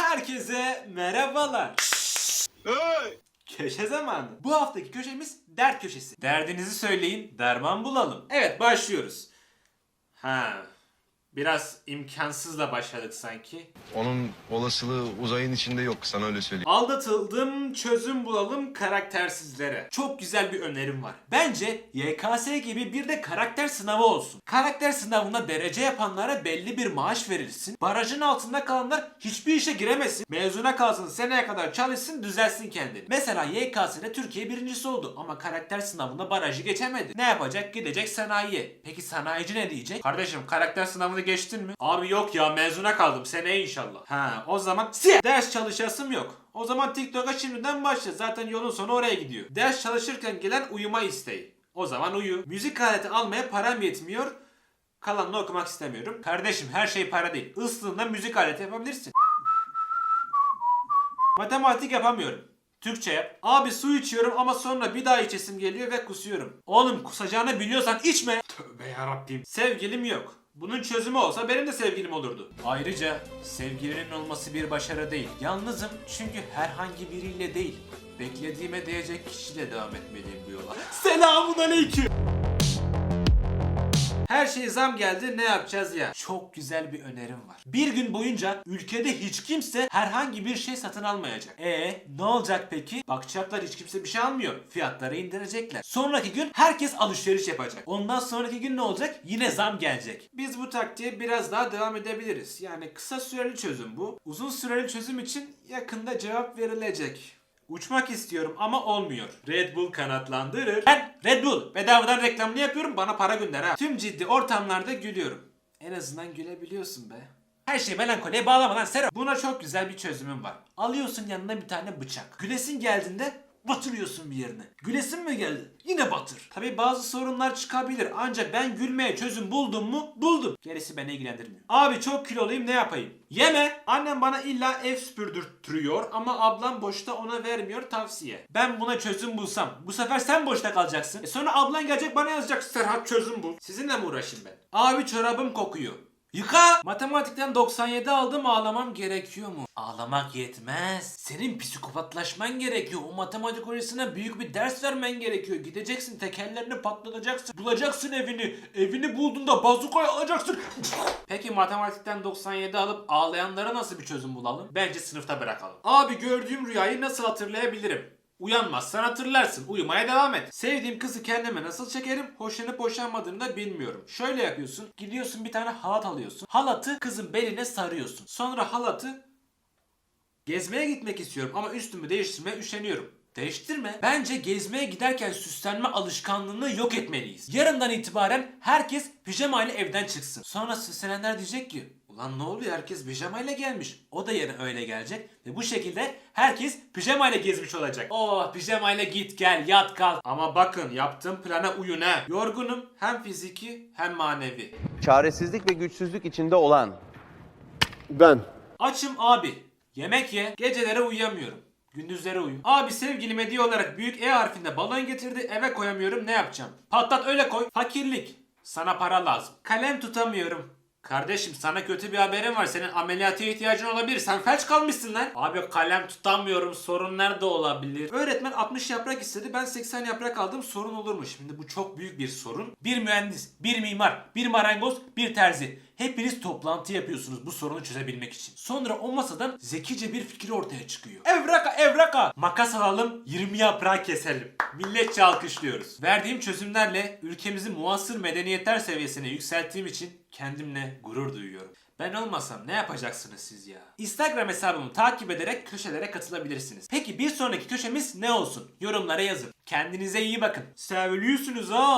Herkese merhabalar. Köşe zamanı. Bu haftaki köşemiz dert köşesi. Derdinizi söyleyin, derman bulalım. Evet, başlıyoruz. Ha, biraz imkansızla başladık sanki. Onun olasılığı uzayın içinde yok sana öyle söyleyeyim. Aldatıldım, çözüm bulalım karaktersizlere. Çok güzel bir önerim var. Bence YKS gibi bir de karakter sınavı olsun. Karakter sınavında derece yapanlara belli bir maaş verilsin. Barajın altında kalanlar hiçbir işe giremesin. Mezuna kalsın, seneye kadar çalışsın, düzelsin kendini. Mesela YKS'de Türkiye birincisi oldu ama karakter sınavında barajı geçemedi. Ne yapacak? Gidecek sanayiye. Peki sanayici ne diyecek? Kardeşim karakter sınavını geçtin mi? Abi yok ya mezuna kaldım. Seneye inşallah. Ha o zaman siyah. Ders çalışasım yok. O zaman TikTok'a şimdiden başla. Zaten yolun sonu oraya gidiyor. Ders çalışırken gelen uyuma isteği. O zaman uyu. Müzik aleti almaya param yetmiyor. Kalanını okumak istemiyorum. Kardeşim her şey para değil. Islığında müzik aleti yapabilirsin. Matematik yapamıyorum. Türkçe yap. Abi su içiyorum ama sonra bir daha içesim geliyor ve kusuyorum. Oğlum kusacağını biliyorsan içme. Tövbe yarabbim. Sevgilim yok. Bunun çözümü olsa benim de sevgilim olurdu. Ayrıca sevgilinin olması bir başarı değil. Yalnızım çünkü herhangi biriyle değil. Beklediğime değecek kişiyle devam etmeliyim bu yola. Selamun aleyküm. Her şey zam geldi ne yapacağız ya? Çok güzel bir önerim var. Bir gün boyunca ülkede hiç kimse herhangi bir şey satın almayacak. E ne olacak peki? Bakacaklar hiç kimse bir şey almıyor. Fiyatları indirecekler. Sonraki gün herkes alışveriş yapacak. Ondan sonraki gün ne olacak? Yine zam gelecek. Biz bu taktiğe biraz daha devam edebiliriz. Yani kısa süreli çözüm bu. Uzun süreli çözüm için yakında cevap verilecek. Uçmak istiyorum ama olmuyor. Red Bull kanatlandırır. Ben Red Bull bedavadan reklamını yapıyorum bana para gönder ha. Tüm ciddi ortamlarda gülüyorum. En azından gülebiliyorsun be. Her şeyi melankoliye bağlama lan Sero. Buna çok güzel bir çözümüm var. Alıyorsun yanına bir tane bıçak. Gülesin geldiğinde batırıyorsun bir yerine. Gülesin mi geldi? Yine batır. Tabi bazı sorunlar çıkabilir ancak ben gülmeye çözüm buldum mu? Buldum. Gerisi beni ilgilendirmiyor. Abi çok kiloluyum ne yapayım? Yeme. Annem bana illa ev süpürdürtüyor ama ablam boşta ona vermiyor tavsiye. Ben buna çözüm bulsam bu sefer sen boşta kalacaksın. E sonra ablan gelecek bana yazacak Serhat çözüm bul. Sizinle mi uğraşayım ben? Abi çorabım kokuyor. Yıka! Matematikten 97 aldım ağlamam gerekiyor mu? Ağlamak yetmez. Senin psikopatlaşman gerekiyor. O matematik hocasına büyük bir ders vermen gerekiyor. Gideceksin tekerlerini patlatacaksın. Bulacaksın evini. Evini bulduğunda bazukayı alacaksın. Peki matematikten 97 alıp ağlayanlara nasıl bir çözüm bulalım? Bence sınıfta bırakalım. Abi gördüğüm rüyayı nasıl hatırlayabilirim? Uyanmazsan hatırlarsın. Uyumaya devam et. Sevdiğim kızı kendime nasıl çekerim? Hoşlanıp hoşlanmadığını da bilmiyorum. Şöyle yapıyorsun. Gidiyorsun bir tane halat alıyorsun. Halatı kızın beline sarıyorsun. Sonra halatı gezmeye gitmek istiyorum ama üstümü değiştirmeye üşeniyorum. Değiştirme. Bence gezmeye giderken süslenme alışkanlığını yok etmeliyiz. Yarından itibaren herkes pijamayla evden çıksın. Sonra süslenenler diyecek ki Ulan ne oluyor herkes pijamayla gelmiş. O da yarın öyle gelecek. Ve bu şekilde herkes pijamayla gezmiş olacak. Oh pijamayla git gel yat kalk. Ama bakın yaptığım plana uyun ha. Yorgunum hem fiziki hem manevi. çaresizlik ve güçsüzlük içinde olan Ben. Açım abi. Yemek ye. Geceleri uyuyamıyorum. Gündüzleri uyu. Abi sevgilim hediye olarak büyük E harfinde balon getirdi. Eve koyamıyorum. Ne yapacağım? Patlat öyle koy. Fakirlik. Sana para lazım. Kalem tutamıyorum. Kardeşim sana kötü bir haberim var. Senin ameliyata ihtiyacın olabilir. Sen felç kalmışsın lan. Abi kalem tutamıyorum. Sorun nerede olabilir? Öğretmen 60 yaprak istedi. Ben 80 yaprak aldım. Sorun olur mu? Şimdi bu çok büyük bir sorun. Bir mühendis, bir mimar, bir marangoz, bir terzi. Hepiniz toplantı yapıyorsunuz bu sorunu çözebilmek için. Sonra o masadan zekice bir fikir ortaya çıkıyor. Evraka evraka! Makas alalım 20 yaprağı keselim. Milletçe alkışlıyoruz. Verdiğim çözümlerle ülkemizi muasır medeniyetler seviyesine yükselttiğim için kendimle gurur duyuyorum. Ben olmasam ne yapacaksınız siz ya? Instagram hesabımı takip ederek köşelere katılabilirsiniz. Peki bir sonraki köşemiz ne olsun? Yorumlara yazın. Kendinize iyi bakın. Seviyorsunuz ha.